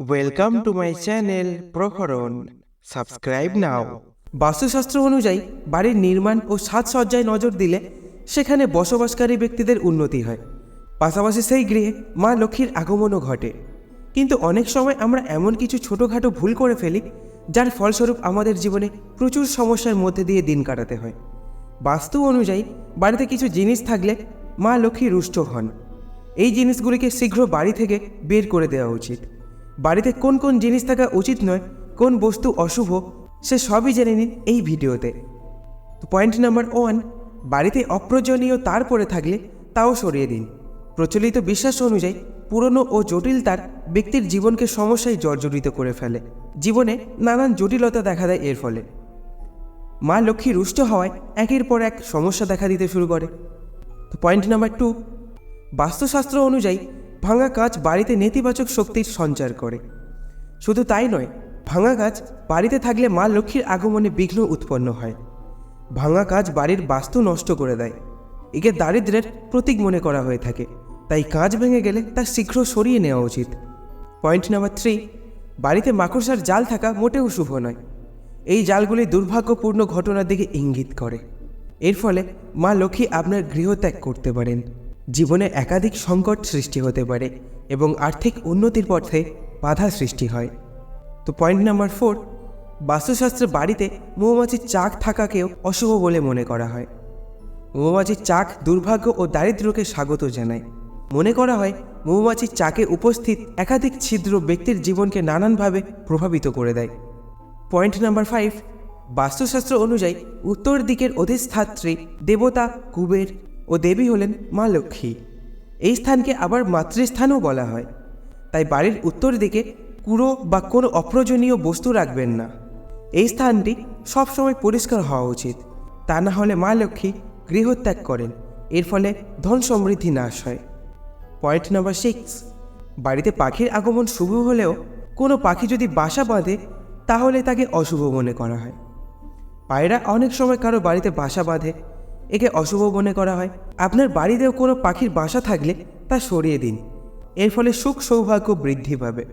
Welcome to my channel Proharon subscribe now বাস্তুশাস্ত্র অনুযায়ী, বাড়ির নির্মাণ ও সাজসজ্জায় নজর দিলে সেখানে বসবাসকারী ব্যক্তিদের উন্নতি হয়। পাশাপাশি সেই গৃহে মা লক্ষ্মীর আগমনও ঘটে। কিন্তু অনেক সময় আমরা এমন কিছু ছোটোখাটো ভুল করে ফেলি, যার ফলস্বরূপ আমাদের জীবনে প্রচুর সমস্যার মধ্যে দিয়ে দিন কাটাতে হয়। বাস্তু অনুযায়ী, বাড়িতে কিছু জিনিস থাকলে মা লক্ষ্মী রুষ্ট হন। এই জিনিসগুলিকে শীঘ্র বাড়ি থেকে বের করে দেওয়া উচিত। বাড়িতে কোন কোন জিনিস থাকা উচিত নয়, কোন বস্তু অশুভ, সে সবই জেনে নিন এই ভিডিওতে। পয়েন্ট নাম্বার ওয়ান, বাড়িতে অপ্রয়োজনীয় তার পড়ে থাকলে তাও সরিয়ে দিন। প্রচলিত বিশ্বাস অনুযায়ী পুরনো ও জটিল তার ব্যক্তির জীবনকে সমস্যায় জর্জরিত করে ফেলে। জীবনে নানান জটিলতা দেখা দেয় এর ফলে। মা লক্ষ্মী রুষ্ট হওয়ায় একের পর এক সমস্যা দেখা দিতে শুরু করে। পয়েন্ট নাম্বার টু, বাস্তুশাস্ত্র অনুযায়ী ভাঙা কাজ বাড়িতে নেতিবাচক শক্তির সঞ্চার করে। শুধু তাই নয়, ভাঙা কাজ বাড়িতে থাকলে মা লক্ষ্মীর আগমনে বিঘ্ন উৎপন্ন হয়। ভাঙা কাজ বাড়ির বাস্তু নষ্ট করে দেয়। একে দারিদ্রের প্রতীক মনে করা হয়ে থাকে। তাই কাজ ভেঙে গেলে তা শীঘ্র সরিয়ে নেওয়া উচিত। পয়েন্ট নাম্বার থ্রি, বাড়িতে মাকড়সার জাল থাকা মোটেও শুভ নয়। এই জালগুলি দুর্ভাগ্যপূর্ণ ঘটনার দিকে ইঙ্গিত করে। এর ফলে মা লক্ষ্মী আপনার গৃহত্যাগ করতে পারেন। জীবনে একাধিক সংকট সৃষ্টি হতে পারে এবং আর্থিক উন্নতির পথে বাধা সৃষ্টি হয়। তো পয়েন্ট নাম্বার ফোর বাস্তুশাস্ত্রে বাড়িতে মৌমাছির চাক থাকাকেও অশুভ বলে মনে করা হয়। মৌমাছির চাক দুর্ভাগ্য ও দারিদ্র্যকে স্বাগত জানায়। মনে করা হয়, মৌমাছির চাকে উপস্থিত একাধিক ছিদ্র ব্যক্তির জীবনকে নানানভাবে প্রভাবিত করে দেয়। পয়েন্ট নাম্বার ফাইভ বাস্তুশাস্ত্র অনুযায়ী উত্তর দিকের অধিষ্ঠাত্রী দেবতা কুবের ও দেবী হলেন মা লক্ষ্মী। এই স্থানকে আবার মাতৃস্থানও বলা হয়। তাই বাড়ির উত্তর দিকে কুড়ো বা কোনো অপ্রয়োজনীয় বস্তু রাখবেন না। এই স্থানটি সবসময় পরিষ্কার হওয়া উচিত। তা না হলে মা লক্ষ্মী গৃহত্যাগ করেন। এর ফলে ধন সমৃদ্ধি নাশ হয়। Point number six. বাড়িতে পাখির আগমন শুভ হলেও কোনো পাখি যদি বাসা বাঁধে, তাহলে তাকে অশুভ মনে করা হয়। পায়রা অনেক সময় কারও বাড়িতে বাসা বাঁধে একে অশুভ মনে করা হয়। আপনার বাড়িতেও কোনো পাখির বাসা থাকলে তা সরিয়ে দিন। এর ফলে সুখ সৌভাগ্য বৃদ্ধি পাবে।